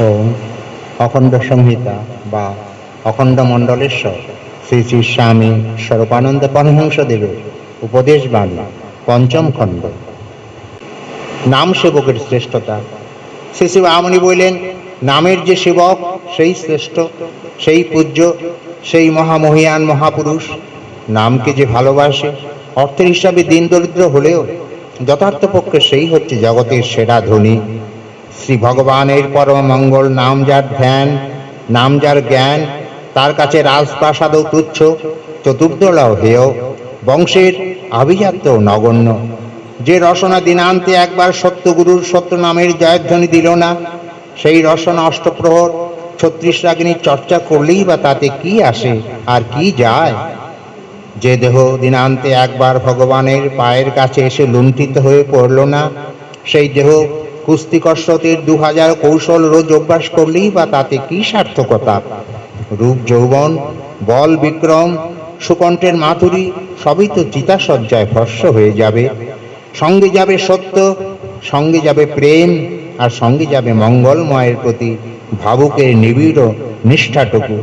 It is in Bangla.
ও অখণ্ড সংহিতা বা অখণ্ড মণ্ডলেশ্বর শ্রী শ্রী স্বামী স্বরূপানন্দ দেবের উপদেশ বাণী, পঞ্চম খণ্ড। নাম সেবকের শ্রেষ্ঠতা। শ্রী শ্রী বামনি বললেন, নামের যে সেবক, সেই শ্রেষ্ঠ, সেই পূজ্য, সেই মহামহিয়ান মহাপুরুষ। নামকে যে ভালোবাসে, অর্থের হিসাবে দিন দরিদ্র হলেও যথার্থ পক্ষে সেই হচ্ছে জগতের সেরা ধনী। শ্রী ভগবানের পরম মঙ্গল নাম যার ধ্যান নাম যার জ্ঞান, তার কাছে রাজপ্রাসাদও তুচ্ছ, চতুর্দলাও হেয়, বংশের আভিজাত্য নগণ্য। যে রসনা দিনান্তে একবার সত্যগুরুর সত্য নামের জয়ধ্বনি দিল না, সেই রসনা অষ্টপ্রহর ছত্রিশ রাগিনীর চর্চা করলেই বা তাতে কি আসে আর কি যায়? যে দেহ দিনান্তে একবার ভগবানের পায়ের কাছে এসে লুণ্ঠিত হয়ে পড়ল না, সেই দেহ কুস্তি কসরতের দু হাজার কৌশল রোজ অভ্যাস করলেই বা তাতে কি সার্থকতা? রূপ, যৌবন, বল, বিক্রম, সুকণ্ঠের মাধুরী, সবই তো চিতাসজ্জায় ভস্য হয়ে যাবে। সঙ্গে যাবে সত্য, সঙ্গে যাবে প্রেম, আর সঙ্গে যাবে মঙ্গলময়ের প্রতি ভাবুকের নিবিড় নিষ্ঠাটুকু।